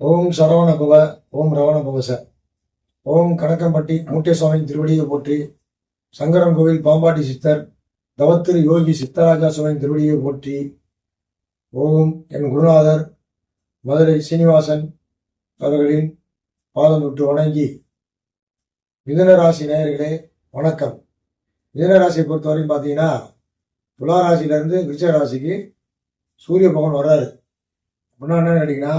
ஓம் சரவண பவ ஓம் ரவண பவச ஓம் கணக்கம்பட்டி மூட்டை சுவாமி திருவடியை போற்றி சங்கரன் கோவில் பாம்பாட்டி சித்தர் தவத்திரு யோகி சித்தராஜா சுவாமி திருவடியை போற்றி ஓம் என் குருநாதர் மதுரை சீனிவாசன் அவர்களின் பாதம் தொட்டு வணங்கி. மிதனராசி நேயர்களே வணக்கம். மிதனராசியை பொறுத்தவரையும் பார்த்தீங்கன்னா துலா ராசியிலேருந்து விருச்ச ராசிக்கு சூரிய பகவான் வர்றாரு. அப்படின்னா என்ன நினைக்கிறீங்கன்னா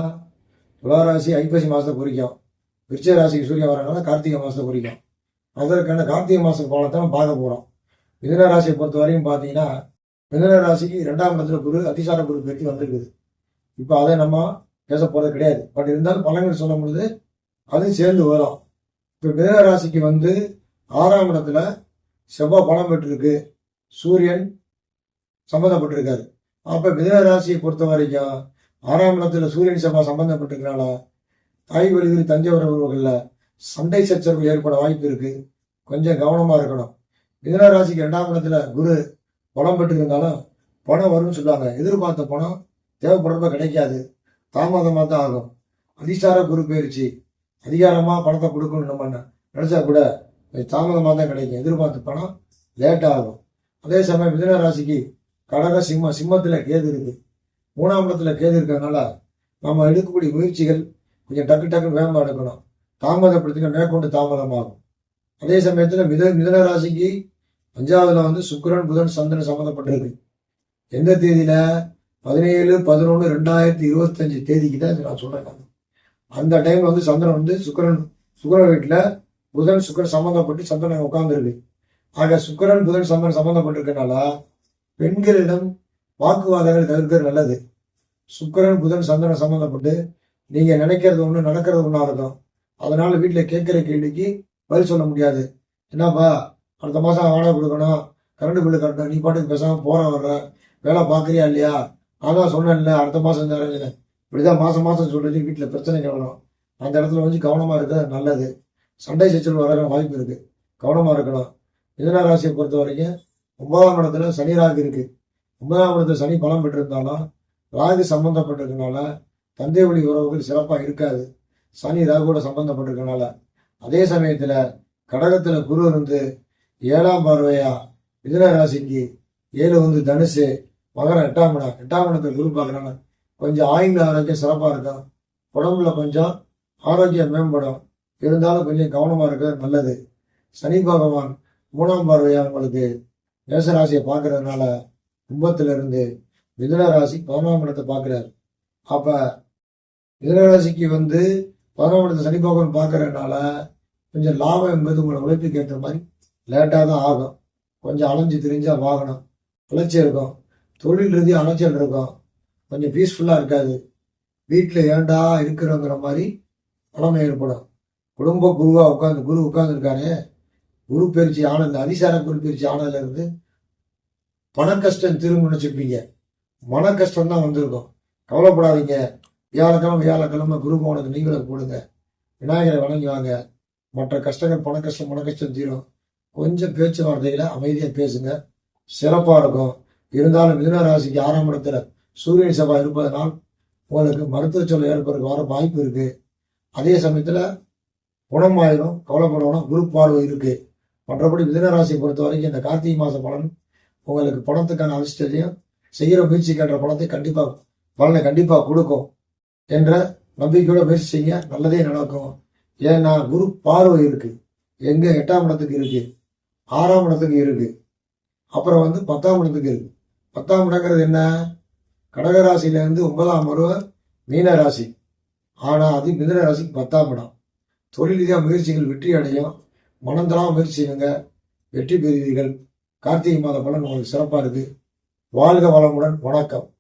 துளாராசி ஐப்பசி மாதத்தை குறிக்கும். விருச்ச ராசிக்கு சூரியன் வரனால கார்த்திகை மாதத்தை குறிக்கும். அதற்கான கார்த்திகை மாத பலத்தை நம்ம பார்க்க போகிறோம் மிதன ராசியை பொறுத்த வரையும் பார்த்தீங்கன்னா மிதன ராசிக்கு ரெண்டாம் இடத்துல குரு அதிசார குரு பெற்றி வந்திருக்குது. இப்போ அதை நம்ம பேச போகிறது கிடையாது. பட் இருந்தாலும் பலன்கள் சொல்லும் பொழுது அது சேர்ந்து வரும். இப்போ மிதன ராசிக்கு வந்து ஆறாம் இடத்துல செவ்வாய் பலம் பெற்றிருக்கு. சூரியன் சம்மந்தப்பட்டிருக்காரு அப்போ மிதன ராசியை பொறுத்த வரைக்கும் ஆறாம் இடத்துல சூரியன் செவ்வாய் சம்பந்தப்பட்டிருக்கிறனால தாய் வழியில் தஞ்சை உறவுகளில் சண்டை சச்சரவு ஏற்பட வாய்ப்பு இருக்குது கொஞ்சம் கவனமாக இருக்கணும். மிதன ராசிக்கு இரண்டாம் இடத்துல குரு பலம் பெற்றிருந்தாலும் பணம் வரும்னு சொல்லுவாங்க. எதிர்பார்த்த பணம் தேவைப்படுறப்ப கிடைக்காது. தாமதமாக தான் ஆகும். அதிசார குரு பயிற்சி. அதிகாரமாக பணத்தை கொடுக்கணும் நம்ம நினச்சா கூட தாமதமாக தான் கிடைக்கும். எதிர்பார்த்த பணம் லேட்டாக ஆகும். அதே சமயம் மிதன ராசிக்கு கடக சிம்ம சிம்மத்தில் கேது இருக்குது மூணாம் இடத்துல கேது இருக்கிறதுனால நம்ம எடுக்கக்கூடிய முயற்சிகள் கொஞ்சம் டக்கு டக்குன்னு வேகமாக எடுக்கணும். தாமதப்படுத்தின மேற்கொண்டு தாமதமாகும். அதே சமயத்தில் மித மிதன ராசிக்கு அஞ்சாவதுல வந்து சுக்கரன் புதன் சந்திரன் சம்மந்தப்பட்டிருக்கு. எந்த தேதியில? பதினேழு பதினொன்று ரெண்டாயிரத்தி இருபத்தஞ்சு தேதிக்கு தான் நான் சொல்றேன். அந்த டைம் வந்து சந்திரன் வந்து சுக்கரன் சுக்கரன் வீட்டில் புதன் சுக்கிரன் சம்மந்தப்பட்டு சந்திரன் உட்கார்ந்துருக்கு. ஆக சுக்கரன் புதன் சந்திரன் சம்மந்தப்பட்டிருக்கனால பெண்களிடம் வாக்குவாதங்கள் தவிர்க்கிறது நல்லது. சுக்கரன் புதன் சந்திரன் சம்மந்தப்பட்டு நீங்க நினைக்கிறது ஒன்று நடக்கிறது ஒன்றா இருக்கும். அதனால வீட்டில் கேட்குற கேள்விக்கு பதில் சொல்ல முடியாது. என்னப்பா அடுத்த மாதம் வாடகை கொடுக்கணும் கரண்ட் பில்லு கட்டணும் நீ பாட்டுக்கு பேசாமல் போற வர்ற வேலை பார்க்குறியா இல்லையா? அதான் சொன்னேன்ல அடுத்த மாதம் தரேன் இப்படிதான் மாதம் மாதம் சொல்றது வீட்டில் பிரச்சனைகள் வரும் அந்த இடத்துல வந்து கவனமாக இருக்கிறது நல்லது. சண்டை சச்சல் வர வாய்ப்பு இருக்கு. கவனமாக இருக்கணும். மிதன ராசியை பொறுத்த வரைக்கும் ஒன்பதாம் இடத்துல சனி ராகு இருக்குது ஒன்பதாம் இடத்துல சனி பலம் பெற்றிருந்தாலும் ராகு சம்பந்தப்பட்டிருக்கனால தந்தை வழி உறவுகள் சிறப்பாக இருக்காது. சனி ராகுவோட சம்பந்தப்பட்டிருக்கனால அதே சமயத்தில் கடகத்தில் குரு இருந்து ஏழாம் பார்வையா மிதுன ராசிக்கு ஏழு வந்து தனுசு மகரம் எட்டாம் இடம். எட்டாம் இடத்தை குரு பார்க்குறாங்க கொஞ்சம் ஆயுள் ஆரோக்கியம் சிறப்பாக இருக்கும். உடம்புல கொஞ்சம் ஆரோக்கியம் மேம்படும். இருந்தாலும் கொஞ்சம் கவனமாக இருக்கிறது நல்லது. சனி பகவான் மூணாம் பார்வையா உங்களுக்கு மேசராசியை பார்க்கறதுனால கும்பத்துல இருந்து மிதுன ராசி பதினொன்றாம் இடத்தை பார்க்குறாரு. அப்போ மிதுன ராசிக்கு வந்து பதினொன்றாம் இடத்தை சனி பகவான் பார்க்கறதுனால கொஞ்சம் லாபம் என்பது உங்களை உழைப்புக்கு ஏற்ற மாதிரி லேட்டாக தான் ஆகும். கொஞ்சம் அலைஞ்சு திரிஞ்சா வாகனம் உழைச்சி இருக்கும் தொழில் ரீதியாக அலைச்சல் இருக்கும். கொஞ்சம் பீஸ்ஃபுல்லாக இருக்காது. வீட்டில் ஏண்டா இருக்கிறோங்கிற மாதிரி நிலைமை ஏற்படும். குடும்ப குருவாக உட்காந்து குரு உட்காந்துருக்காரு குரு பயிற்சி ஆனது அதிசார குரு பயிற்சி ஆனதுலேருந்து பண கஷ்டம் திரும்ப வச்சுருப்பீங்க மன கஷ்டம் தான் வந்திருக்கும். கவலைப்படாதீங்க. வியாழக்கிழமை வியாழக்கிழமை குரு பவனுக்கு நீங்களை போடுங்க. விநாயகரை வணங்கி வாங்க. மற்ற கஷ்டங்கள் பண கஷ்டம் மன கஷ்டம் தீரும். கொஞ்சம் பேச்சுவார்த்தைகளை அமைதியாக பேசுங்க. சிறப்பாக இருக்கும். இருந்தாலும் மிதுன ராசிக்கு ஆறாம் இடத்துல சூரியன் சபா இருப்பதனால் உங்களுக்கு மருத்துவ சொல்ல ஏற்படுறதுக்கு வர வாய்ப்பு இருக்கு. அதே சமயத்தில் குணமாயிரும் கவலைப்படணும். குரு பார்வை இருக்கு. மற்றபடி மிதுன ராசியை பொறுத்த வரைக்கும் இந்த கார்த்திகை மாத பலன் உங்களுக்கு பணத்துக்கான அதிர்ஷ்டத்தையும் செய்கிற முயற்சிக்கின்ற பணத்தை கண்டிப்பாக பலனை கண்டிப்பாக கொடுக்கும் என்ற நம்பிக்கையோட முயற்சி செய்ய நல்லதே நடக்கும். ஏன்னா குரு பார்வை இருக்கு. எங்க எட்டாம் இடத்துக்கு இருக்கு. ஆறாம் இடத்துக்கு இருக்கு. அப்புறம் வந்து பத்தாம் இடத்துக்கு இருக்கு. பத்தாம் இடங்கிறது என்ன? கடகராசியிலேருந்து ஒன்பதாம் பருவ மீன ராசி. ஆனால் அது மிதுன ராசிக்கு பத்தாம் இடம். தொழில் ரீதியாக முயற்சிகள் வெற்றி அடையும். மனந்தரா முயற்சி செய்யுங்க. வெற்றி பெறுவீர்கள். கார்த்திகை மாத பலன் உங்களுக்கு சிறப்பாக இருக்குது வாழ்க வளமுடன். வணக்கம்.